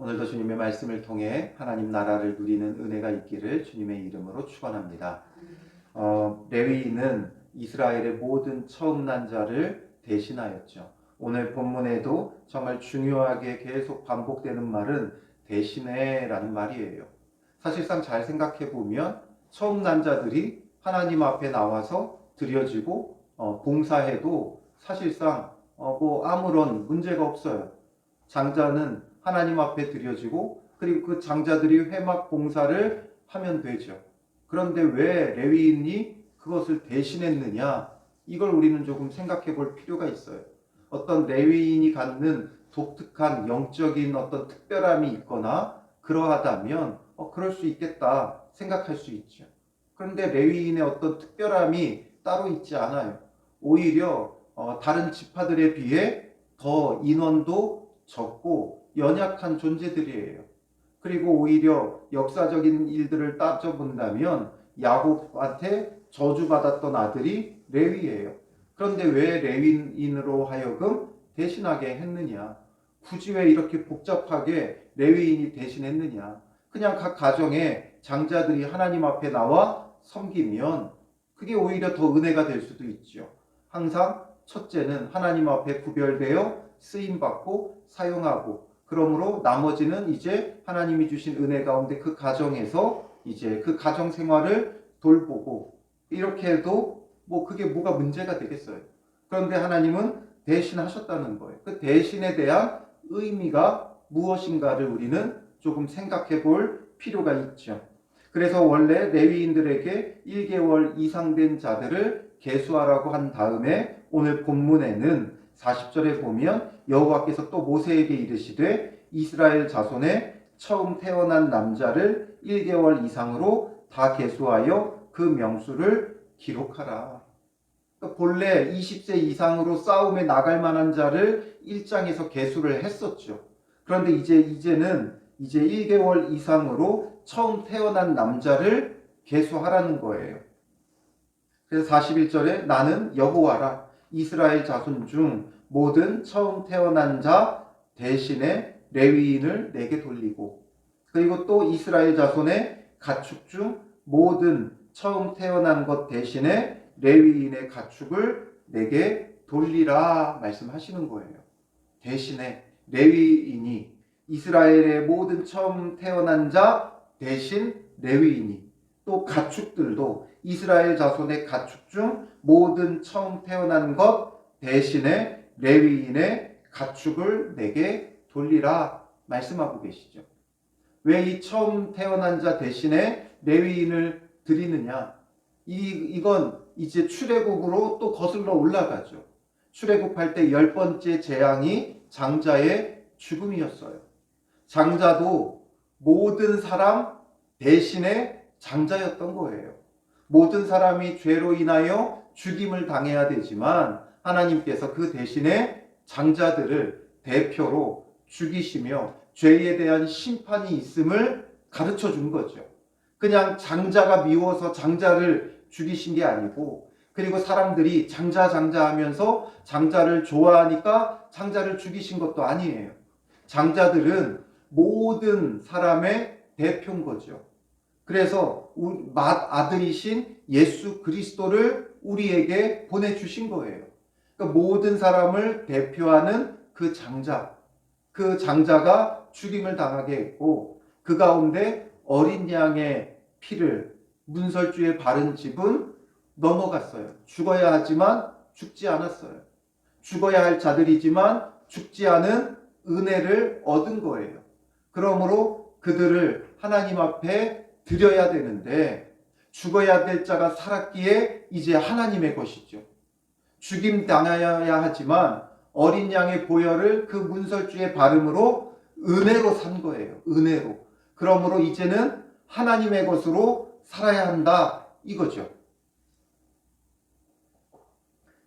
오늘도 주님의 말씀을 통해 하나님 나라를 누리는 은혜가 있기를 주님의 이름으로 축원합니다. 어, 레위인은 이스라엘의 모든 처음 난 자를 대신하였죠. 오늘 본문에도 정말 중요하게 계속 반복되는 말은 대신해라는 말이에요. 사실상 잘 생각해 보면 처음 난 자들이 하나님 앞에 나와서 드려지고 어, 봉사해도 사실상 어, 뭐 아무런 문제가 없어요. 장자는 하나님 앞에 드려지고 그리고 그 장자들이 회막 봉사를 하면 되죠. 그런데 왜 레위인이 그것을 대신했느냐? 이걸 우리는 조금 생각해 볼 필요가 있어요. 어떤 레위인이 갖는 독특한 영적인 어떤 특별함이 있거나 그러하다면 어, 그럴 수 있겠다 생각할 수 있죠. 그런데 레위인의 어떤 특별함이 따로 있지 않아요. 오히려 어, 다른 지파들에 비해 더 인원도 적고 연약한 존재들이에요. 그리고 오히려 역사적인 일들을 따져본다면 야곱한테 저주받았던 아들이 레위예요. 그런데 왜 레위인으로 하여금 대신하게 했느냐? 굳이 왜 이렇게 복잡하게 레위인이 대신했느냐? 그냥 각 가정에 장자들이 하나님 앞에 나와 섬기면 그게 오히려 더 은혜가 될 수도 있죠. 항상 첫째는 하나님 앞에 구별되어 쓰임 받고 사용하고 그러므로 나머지는 이제 하나님이 주신 은혜 가운데 그 가정에서 이제 그 가정 생활을 돌보고 이렇게 해도 뭐 그게 뭐가 문제가 되겠어요. 그런데 하나님은 대신하셨다는 거예요. 그 대신에 대한 의미가 무엇인가를 우리는 조금 생각해 볼 필요가 있죠. 그래서 원래 레위인들에게 1개월 이상 된 자들을 계수하라고 한 다음에 오늘 본문에는 40절에 보면 여호와께서 또 모세에게 이르시되 이스라엘 자손의 처음 태어난 남자를 1개월 이상으로 다 계수하여 그 명수를 기록하라. 그러니까 본래 20세 이상으로 싸움에 나갈 만한 자를 1장에서 계수를 했었죠. 그런데 이제 이제는 이제 1개월 이상으로 처음 태어난 남자를 계수하라는 거예요. 그래서 41절에 나는 여호와라 이스라엘 자손 중 모든 처음 태어난 자 대신에 레위인을 내게 돌리고 그리고 또 이스라엘 자손의 가축 중 모든 처음 태어난 것 대신에 레위인의 가축을 내게 돌리라 말씀하시는 거예요. 대신에 레위인이 이스라엘의 모든 처음 태어난 자 대신 레위인이 또 가축들도 이스라엘 자손의 가축 중 모든 처음 태어난 것 대신에 레위인의 가축을 내게 돌리라 말씀하고 계시죠. 왜 이 처음 태어난 자 대신에 레위인을 드리느냐? 이 이건 이제 출애굽으로 또 거슬러 올라가죠. 출애굽할 때 열 번째 재앙이 장자의 죽음이었어요. 장자도 모든 사람 대신에 장자였던 거예요. 모든 사람이 죄로 인하여 죽임을 당해야 되지만 하나님께서 그 대신에 장자들을 대표로 죽이시며 죄에 대한 심판이 있음을 가르쳐 준 거죠. 그냥 장자가 미워서 장자를 죽이신 게 아니고 그리고 사람들이 장자 장자 하면서 장자를 좋아하니까 장자를 죽이신 것도 아니에요. 장자들은 모든 사람의 대표인 거죠. 그래서 아들이신 예수 그리스도를 우리에게 보내주신 거예요. 그러니까 모든 사람을 대표하는 그 장자, 그 장자가 죽임을 당하게 했고 그 가운데 어린 양의 피를 문설주에 바른 집은 넘어갔어요. 죽어야 하지만 죽지 않았어요. 죽어야 할 자들이지만 죽지 않은 은혜를 얻은 거예요. 그러므로 그들을 하나님 앞에 드려야 되는데 죽어야 될 자가 살았기에 이제 하나님의 것이죠. 죽임 당하여야 하지만 어린 양의 보혈을 그 문설주의 발음으로 은혜로 산 거예요. 은혜로. 그러므로 이제는 하나님의 것으로 살아야 한다 이거죠.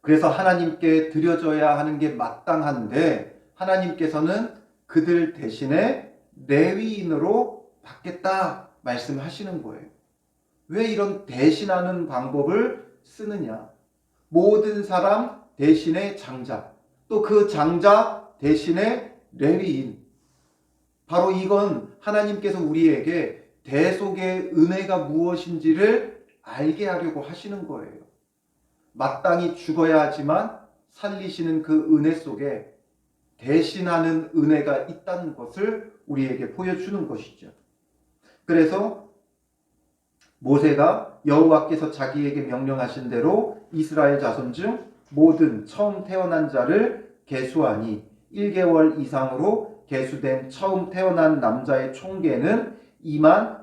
그래서 하나님께 드려져야 하는 게 마땅한데 하나님께서는 그들 대신에 레위인으로 받겠다 말씀하시는 거예요. 왜 이런 대신하는 방법을 쓰느냐? 모든 사람 대신에 장자, 또 그 장자 대신에 레위인 바로 이건 하나님께서 우리에게 대속의 은혜가 무엇인지를 알게 하려고 하시는 거예요. 마땅히 죽어야 하지만 살리시는 그 은혜 속에 대신하는 은혜가 있다는 것을 우리에게 보여주는 것이죠. 그래서 모세가 여호와께서 자기에게 명령하신 대로 이스라엘 자손 중 모든 처음 태어난 자를 계수하니 1개월 이상으로 계수된 처음 태어난 남자의 총계는 2만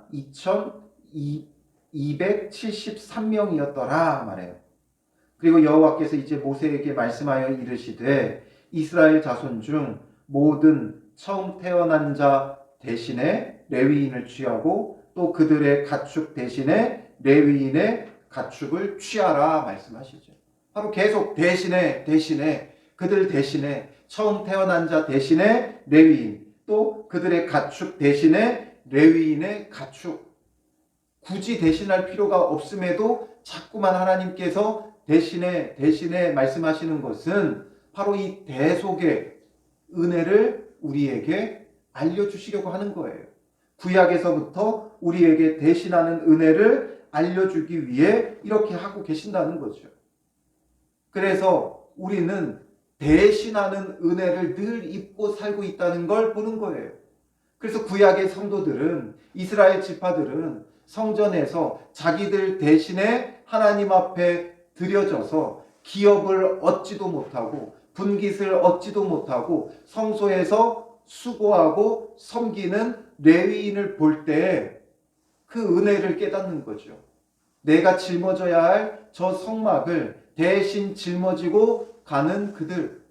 2,273명이었더라 말해요. 그리고 여호와께서 이제 모세에게 말씀하여 이르시되 이스라엘 자손 중 모든 처음 태어난 자 대신에 레위인을 취하고 또 그들의 가축 대신에 레위인의 가축을 취하라 말씀하시죠. 바로 계속 대신에 대신에 그들 대신에 처음 태어난 자 대신에 레위인 또 그들의 가축 대신에 레위인의 가축 굳이 대신할 필요가 없음에도 자꾸만 하나님께서 대신에 대신에 말씀하시는 것은 바로 이 대속의 은혜를 우리에게 알려주시려고 하는 거예요. 구약에서부터 우리에게 대신하는 은혜를 알려주기 위해 이렇게 하고 계신다는 거죠. 그래서 우리는 대신하는 은혜를 늘 입고 살고 있다는 걸 보는 거예요. 그래서 구약의 성도들은 이스라엘 지파들은 성전에서 자기들 대신에 하나님 앞에 드려져서 기업을 얻지도 못하고 분깃을 얻지도 못하고 성소에서 수고하고 섬기는 레위인을 볼 때 그 은혜를 깨닫는 거죠. 내가 짊어져야 할 저 성막을 대신 짊어지고 가는 그들,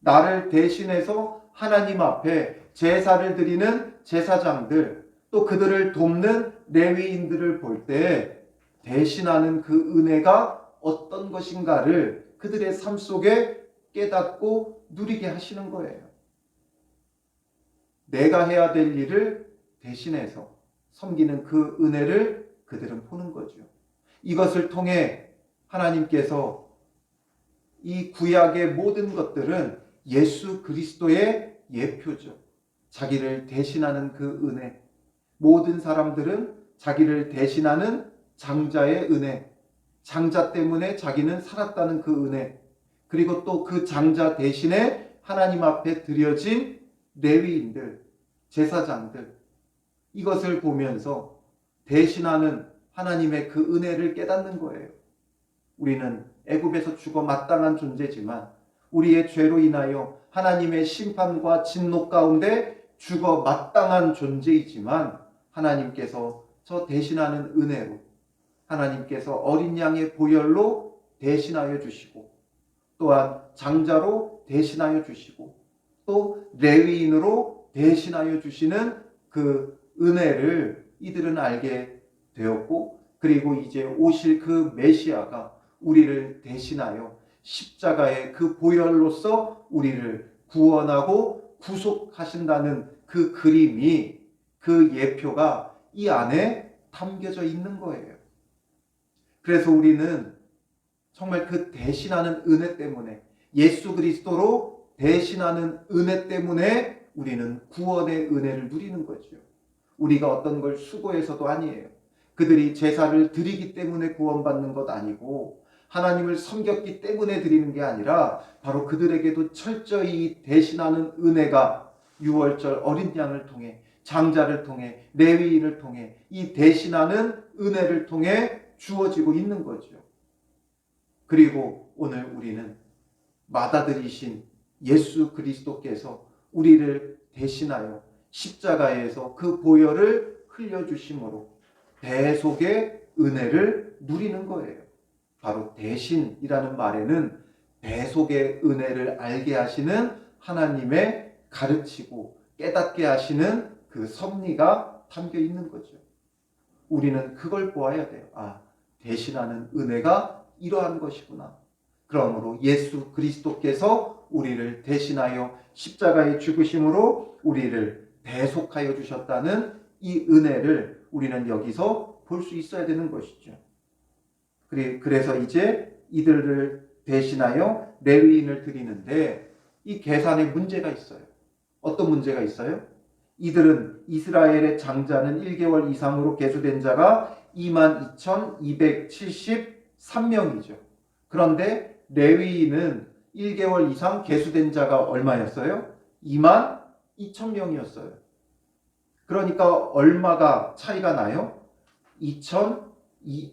나를 대신해서 하나님 앞에 제사를 드리는 제사장들, 또 그들을 돕는 레위인들을 볼 때 대신하는 그 은혜가 어떤 것인가를 그들의 삶 속에 깨닫고 누리게 하시는 거예요. 내가 해야 될 일을 대신해서 섬기는 그 은혜를 그들은 보는 거죠. 이것을 통해 하나님께서 이 구약의 모든 것들은 예수 그리스도의 예표죠. 자기를 대신하는 그 은혜. 모든 사람들은 자기를 대신하는 장자의 은혜. 장자 때문에 자기는 살았다는 그 은혜. 그리고 또 그 장자 대신에 하나님 앞에 드려진 레위인들, 제사장들. 이것을 보면서 대신하는 하나님의 그 은혜를 깨닫는 거예요. 우리는 애굽에서 죽어 마땅한 존재지만 우리의 죄로 인하여 하나님의 심판과 진노 가운데 죽어 마땅한 존재이지만 하나님께서 저 대신하는 은혜로 하나님께서 어린 양의 보혈로 대신하여 주시고 또한 장자로 대신하여 주시고 또 레위인으로 대신하여 주시는 그 은혜를 이들은 알게 되었고 그리고 이제 오실 그 메시아가 우리를 대신하여 십자가의 그 보혈로서 우리를 구원하고 구속하신다는 그 그림이 그 예표가 이 안에 담겨져 있는 거예요. 그래서 우리는 정말 그 대신하는 은혜 때문에 예수 그리스도로 대신하는 은혜 때문에 우리는 구원의 은혜를 누리는 거죠. 우리가 어떤 걸 수고해서도 아니에요. 그들이 제사를 드리기 때문에 구원받는 것 아니고 하나님을 섬겼기 때문에 드리는 게 아니라 바로 그들에게도 철저히 대신하는 은혜가 6월절 어린 양을 통해 장자를 통해 레위인을 통해 이 대신하는 은혜를 통해 주어지고 있는 거죠. 그리고 오늘 우리는 마다들이신 예수 그리스도께서 우리를 대신하여 십자가에서 그 보혈을 흘려주심으로 대속의 은혜를 누리는 거예요. 바로 대신이라는 말에는 대속의 은혜를 알게 하시는 하나님의 가르치고 깨닫게 하시는 그 섭리가 담겨 있는 거죠. 우리는 그걸 보아야 돼요. 아, 대신하는 은혜가 이러한 것이구나. 그러므로 예수 그리스도께서 우리를 대신하여 십자가의 죽으심으로 우리를 대속하여 주셨다는 이 은혜를 우리는 여기서 볼 수 있어야 되는 것이죠. 그래서 이제 이들을 대신하여 레위인을 드리는데 이 계산에 문제가 있어요. 어떤 문제가 있어요? 이들은 이스라엘의 장자는 1개월 이상으로 계수된 자가 22,273명이죠. 그런데 레위인은 1개월 이상 계수된 자가 얼마였어요? 2만 2천 명이었어요. 그러니까 얼마가 차이가 나요? 2천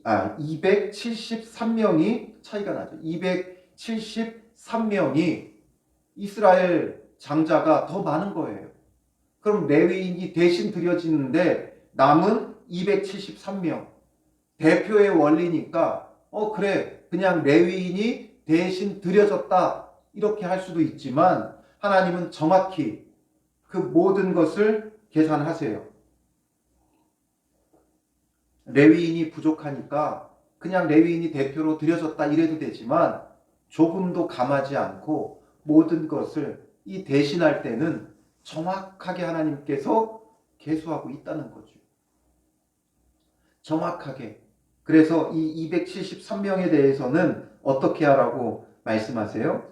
아 273명이 차이가 나죠. 273명이 이스라엘 장자가 더 많은 거예요. 그럼 레위인이 대신 드려지는데 남은 273명. 대표의 원리니까 어 그래 그냥 레위인이 대신 드려졌다 이렇게 할 수도 있지만 하나님은 정확히 그 모든 것을 계산하세요. 레위인이 부족하니까 그냥 레위인이 대표로 드려졌다 이래도 되지만 조금도 감하지 않고 모든 것을 이 대신할 때는 정확하게 하나님께서 계수하고 있다는 거죠. 정확하게. 그래서 이 273명에 대해서는 어떻게 하라고 말씀하세요?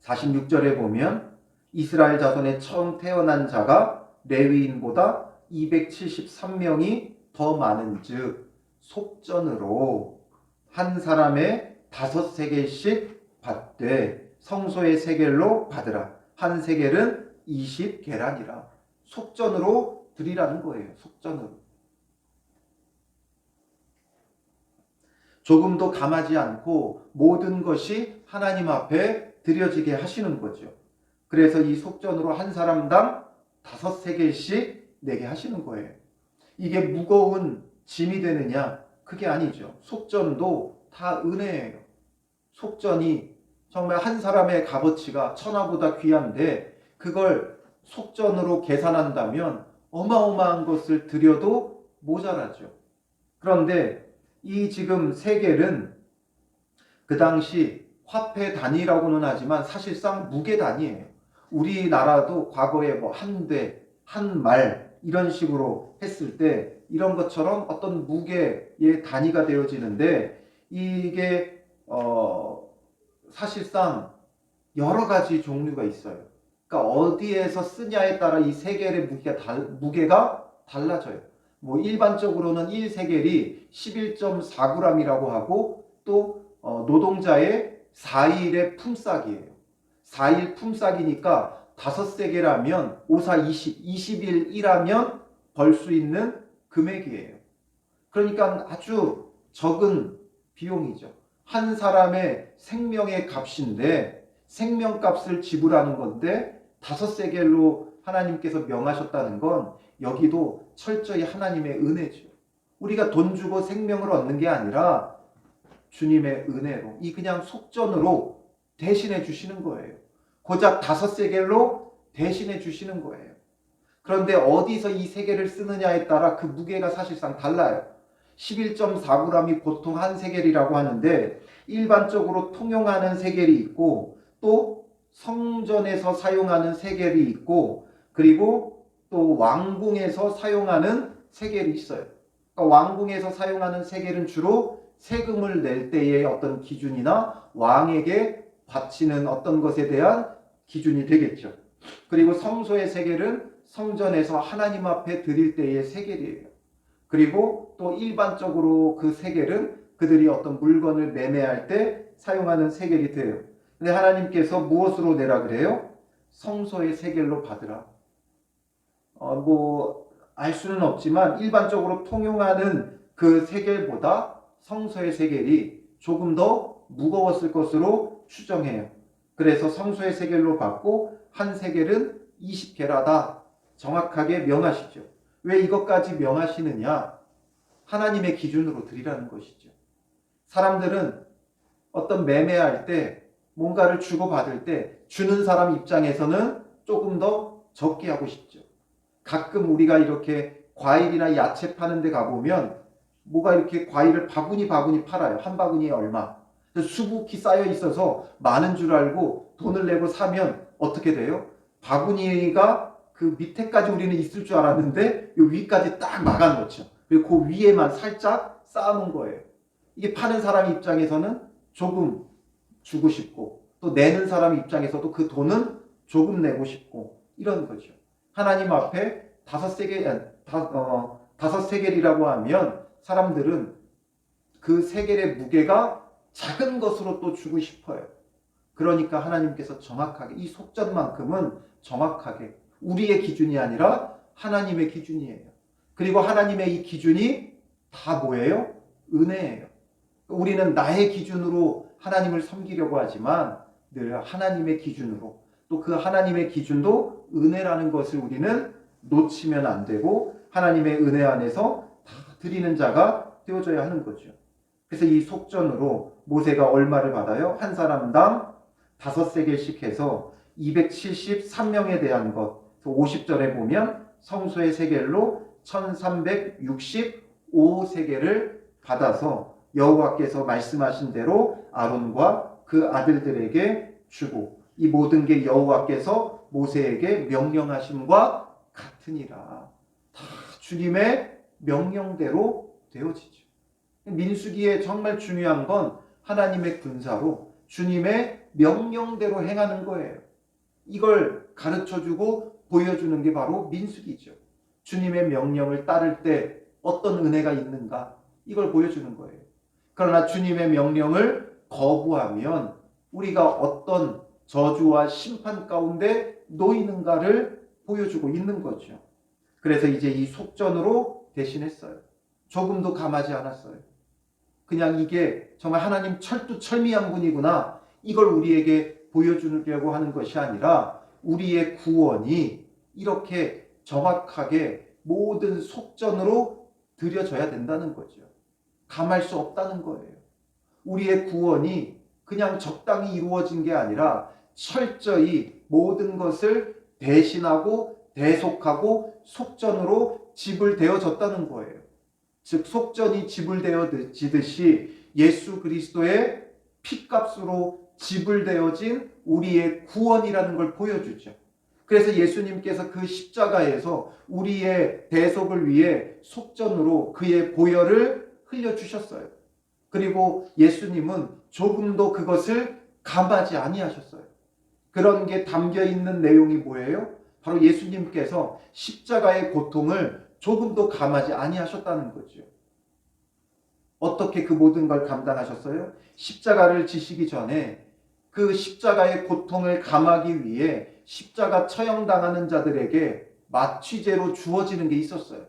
46절에 보면 이스라엘 자손의 처음 태어난 자가 레위인보다 273명이 더 많은 즉 속전으로 한 사람의 다섯 세겔씩 받되 성소의 세겔로 받으라. 한 세겔은 20계란이라. 속전으로 드리라는 거예요. 속전으로. 조금도 감하지 않고 모든 것이 하나님 앞에 드려지게 하시는 거죠. 그래서 이 속전으로 한 사람당 다섯 세겔씩 내게 하시는 거예요. 이게 무거운 짐이 되느냐? 그게 아니죠. 속전도 다 은혜예요. 속전이 정말 한 사람의 값어치가 천하보다 귀한데 그걸 속전으로 계산한다면 어마어마한 것을 드려도 모자라죠. 그런데 이 지금 세겔은 그 당시 화폐 단위라고는 하지만 사실상 무게 단위예요. 우리나라도 과거에 뭐 한 대, 한 말 이런 식으로 했을 때 이런 것처럼 어떤 무게의 단위가 되어지는데 이게 어 사실상 여러 가지 종류가 있어요. 그러니까 어디에서 쓰냐에 따라 이 세겔의 무게가 달, 무게가 달라져요. 뭐 일반적으로는 1세겔이 11.4g이라고 하고 또 어, 노동자의 4일의 품삯이에요. 4일 품삯이니까 5세겔하면 5, 4, 20, 20일 일하면 벌 수 있는 금액이에요. 그러니까 아주 적은 비용이죠. 한 사람의 생명의 값인데 생명값을 지불하는 건데 다섯 세겔로 하나님께서 명하셨다는 건 여기도 철저히 하나님의 은혜죠. 우리가 돈 주고 생명을 얻는 게 아니라 주님의 은혜로 이 그냥 속전으로 대신해 주시는 거예요. 고작 다섯 세겔로 대신해 주시는 거예요. 그런데 어디서 이 세겔을 쓰느냐에 따라 그 무게가 사실상 달라요. 11.4g이 보통 한 세겔이라고 하는데 일반적으로 통용하는 세겔이 있고 또 성전에서 사용하는 세겔이 있고 그리고 또 왕궁에서 사용하는 세겔이 있어요. 그러니까 왕궁에서 사용하는 세겔은 주로 세금을 낼 때의 어떤 기준이나 왕에게 바치는 어떤 것에 대한 기준이 되겠죠. 그리고 성소의 세겔은 성전에서 하나님 앞에 드릴 때의 세겔이에요. 그리고 또 일반적으로 그 세겔은 그들이 어떤 물건을 매매할 때 사용하는 세겔이 돼요. 근데 하나님께서 무엇으로 내라 그래요? 성소의 세겔로 받으라. 어, 뭐, 알 수는 없지만 일반적으로 통용하는 그 세겔보다 성소의 세겔이 조금 더 무거웠을 것으로 추정해요. 그래서 성소의 세겔로 받고 한 세겔은 20개라다 정확하게 명하시죠. 왜 이것까지 명하시느냐? 하나님의 기준으로 드리라는 것이죠. 사람들은 어떤 매매할 때 뭔가를 주고받을 때 주는 사람 입장에서는 조금 더 적게 하고 싶죠. 가끔 우리가 이렇게 과일이나 야채 파는 데 가보면 뭐가 이렇게 과일을 바구니 바구니 팔아요. 한 바구니에 얼마. 수북히 쌓여 있어서 많은 줄 알고 돈을 내고 사면 어떻게 돼요? 바구니가 그 밑에까지 우리는 있을 줄 알았는데 요 위까지 딱 막아놓죠. 그리고 그 위에만 살짝 쌓아놓은 거예요. 이게 파는 사람 입장에서는 조금 주고 싶고 또 내는 사람 입장에서도 그 돈은 조금 내고 싶고 이런 거죠. 하나님 앞에 다섯 세계 아, 다, 어, 다섯 세겔이라고 하면 사람들은 그 세겔의 무게가 작은 것으로 또 주고 싶어요. 그러니까 하나님께서 정확하게 이 속전만큼은 정확하게 우리의 기준이 아니라 하나님의 기준이에요. 그리고 하나님의 이 기준이 다 뭐예요? 은혜예요. 우리는 나의 기준으로 하나님을 섬기려고 하지만 늘 하나님의 기준으로 또 그 하나님의 기준도 은혜라는 것을 우리는 놓치면 안 되고 하나님의 은혜 안에서 다 드리는 자가 되어져야 하는 거죠. 그래서 이 속전으로 모세가 얼마를 받아요? 한 사람당 다섯 세겔씩 해서 273명에 대한 것. 50절에 보면 성소의 세겔로 1365세겔을 받아서 여호와께서 말씀하신 대로 아론과 그 아들들에게 주고 이 모든 게 여호와께서 모세에게 명령하심과 같으니라. 다 주님의 명령대로 되어지죠. 민수기에 정말 중요한 건 하나님의 군사로 주님의 명령대로 행하는 거예요. 이걸 가르쳐 주고 보여주는 게 바로 민수기죠. 주님의 명령을 따를 때 어떤 은혜가 있는가 이걸 보여주는 거예요. 그러나 주님의 명령을 거부하면 우리가 어떤 저주와 심판 가운데 놓이는가를 보여주고 있는 거죠. 그래서 이제 이 속전으로 대신했어요. 조금도 감하지 않았어요. 그냥 이게 정말 하나님 철두철미한 분이구나. 이걸 우리에게 보여주려고 하는 것이 아니라 우리의 구원이 이렇게 정확하게 모든 속전으로 드려져야 된다는 거죠. 감할 수 없다는 거예요. 우리의 구원이 그냥 적당히 이루어진 게 아니라 철저히 모든 것을 대신하고 대속하고 속전으로 지불되어졌다는 거예요. 즉 속전이 지불되어지듯이 예수 그리스도의 피값으로 지불되어진 우리의 구원이라는 걸 보여주죠. 그래서 예수님께서 그 십자가에서 우리의 대속을 위해 속전으로 그의 보혈을 흘려 주셨어요. 그리고 예수님은 조금도 그것을 감하지 아니하셨어요. 그런 게 담겨 있는 내용이 뭐예요? 바로 예수님께서 십자가의 고통을 조금도 감하지 아니하셨다는 거죠. 어떻게 그 모든 걸 감당하셨어요? 십자가를 지시기 전에 그 십자가의 고통을 감하기 위해 십자가 처형당하는 자들에게 마취제로 주어지는 게 있었어요.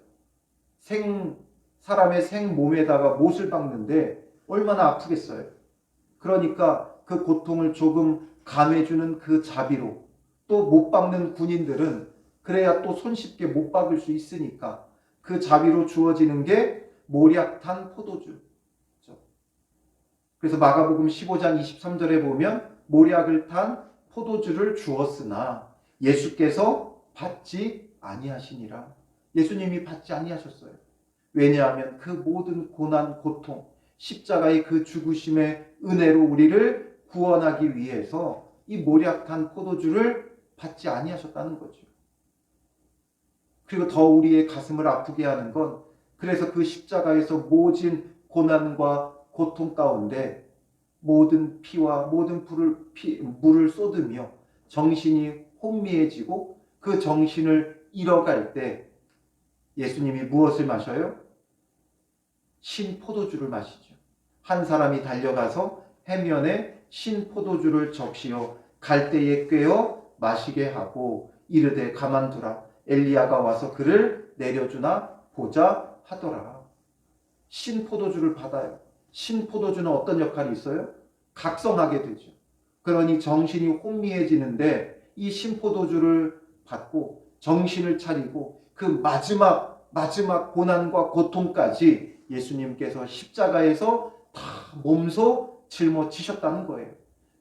생 사람의 생 몸에다가 못을 박는데 얼마나 아프겠어요. 그러니까 그 고통을 조금 감해주는 그 자비로 또 못 박는 군인들은 그래야 또 손쉽게 못 박을 수 있으니까 그 자비로 주어지는 게 모략탄 포도주. 그래서 마가복음 15장 23절에 보면 모략을 탄 포도주를 주었으나 예수께서 받지 아니하시니라. 예수님이 받지 아니하셨어요. 왜냐하면 그 모든 고난, 고통, 십자가의 그 죽으심의 은혜로 우리를 구원하기 위해서 이 모략한 포도주를 받지 아니하셨다는 거죠. 그리고 더 우리의 가슴을 아프게 하는 건 그래서 그 십자가에서 모진 고난과 고통 가운데 모든 피와 모든 불을 피, 물을 쏟으며 정신이 혼미해지고 그 정신을 잃어갈 때 예수님이 무엇을 마셔요? 신 포도주를 마시죠. 한 사람이 달려가서 해면에 신 포도주를 적시어 갈대에 꿰어 마시게 하고 이르되 가만두라 엘리야가 와서 그를 내려주나 보자 하더라. 신 포도주를 받아요. 신 포도주는 어떤 역할이 있어요? 각성하게 되죠. 그러니 정신이 혼미해지는데 이 신포도주를 받고 정신을 차리고 그 마지막 마지막 고난과 고통까지 예수님께서 십자가에서 다 몸소 짊어지셨다는 거예요.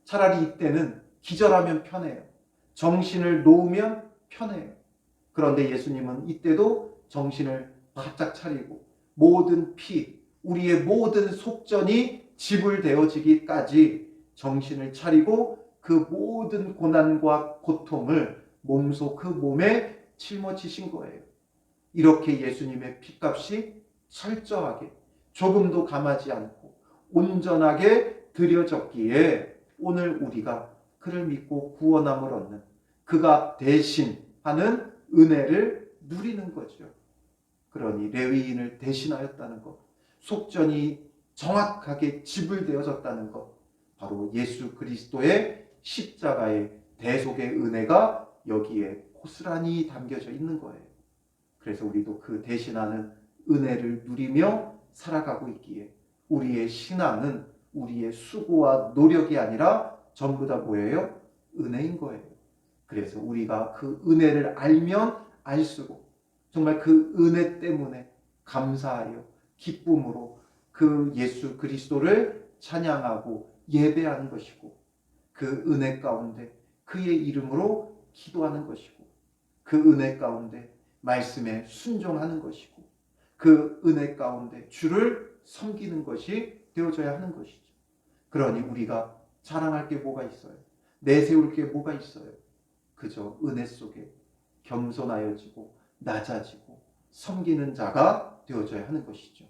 차라리 이때는 기절하면 편해요. 정신을 놓으면 편해요. 그런데 예수님은 이때도 정신을 바짝 차리고 모든 피, 우리의 모든 속전이 지불되어지기까지 정신을 차리고 그 모든 고난과 고통을 몸소 그 몸에 짊어지신 거예요. 이렇게 예수님의 피값이 철저하게 조금도 감하지 않고 온전하게 드려졌기에 오늘 우리가 그를 믿고 구원함을 얻는 그가 대신 하는 은혜를 누리는 거죠. 그러니 레위인을 대신하였다는 것, 속전이 정확하게 지불되어졌다는 것, 바로 예수 그리스도의 십자가의 대속의 은혜가 여기에 고스란히 담겨져 있는 거예요. 그래서 우리도 그 대신하는 은혜를 누리며 살아가고 있기에 우리의 신앙은 우리의 수고와 노력이 아니라 전부 다 뭐예요? 은혜인 거예요. 그래서 우리가 그 은혜를 알면 알수록 정말 그 은혜 때문에 감사하여 기쁨으로 그 예수 그리스도를 찬양하고 예배하는 것이고 그 은혜 가운데 그의 이름으로 기도하는 것이고 그 은혜 가운데 말씀에 순종하는 것이고 그 은혜 가운데 주를 섬기는 것이 되어져야 하는 것이죠. 그러니 우리가 자랑할 게 뭐가 있어요? 내세울 게 뭐가 있어요? 그저 은혜 속에 겸손하여지고 낮아지고 섬기는 자가 되어져야 하는 것이죠.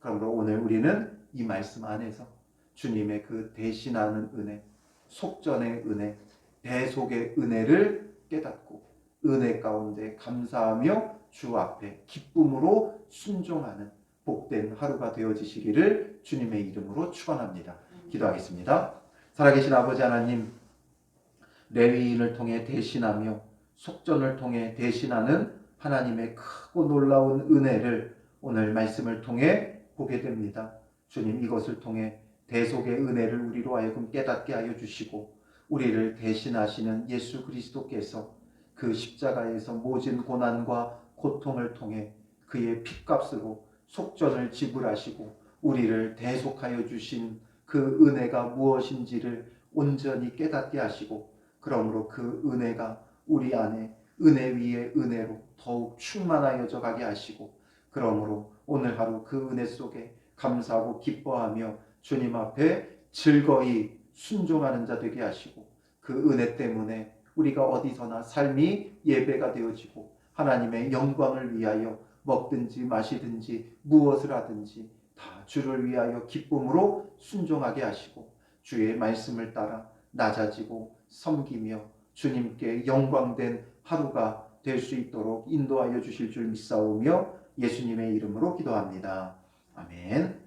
그러므로 오늘 우리는 이 말씀 안에서 주님의 그 대신하는 은혜, 속전의 은혜, 대속의 은혜를 깨닫고 은혜 가운데 감사하며 주 앞에 기쁨으로 순종하는 복된 하루가 되어지시기를 주님의 이름으로 축원합니다. 기도하겠습니다. 살아계신 아버지 하나님, 레위인을 통해 대신하며 속전을 통해 대신하는 하나님의 크고 놀라운 은혜를 오늘 말씀을 통해 보게 됩니다. 주님 이것을 통해 대속의 은혜를 우리로 하여금 깨닫게 하여 주시고 우리를 대신하시는 예수 그리스도께서 그 십자가에서 모진 고난과 고통을 통해 그의 핏값으로 속전을 지불하시고 우리를 대속하여 주신 그 은혜가 무엇인지를 온전히 깨닫게 하시고 그러므로 그 은혜가 우리 안에 은혜 위에 은혜로 더욱 충만하여져 가게 하시고 그러므로 오늘 하루 그 은혜 속에 감사하고 기뻐하며 주님 앞에 즐거이 순종하는 자 되게 하시고 그 은혜 때문에 우리가 어디서나 삶이 예배가 되어지고 하나님의 영광을 위하여 먹든지 마시든지 무엇을 하든지 다 주를 위하여 기쁨으로 순종하게 하시고 주의 말씀을 따라 낮아지고 섬기며 주님께 영광된 하루가 될 수 있도록 인도하여 주실 줄 믿사오며 예수님의 이름으로 기도합니다. 아멘.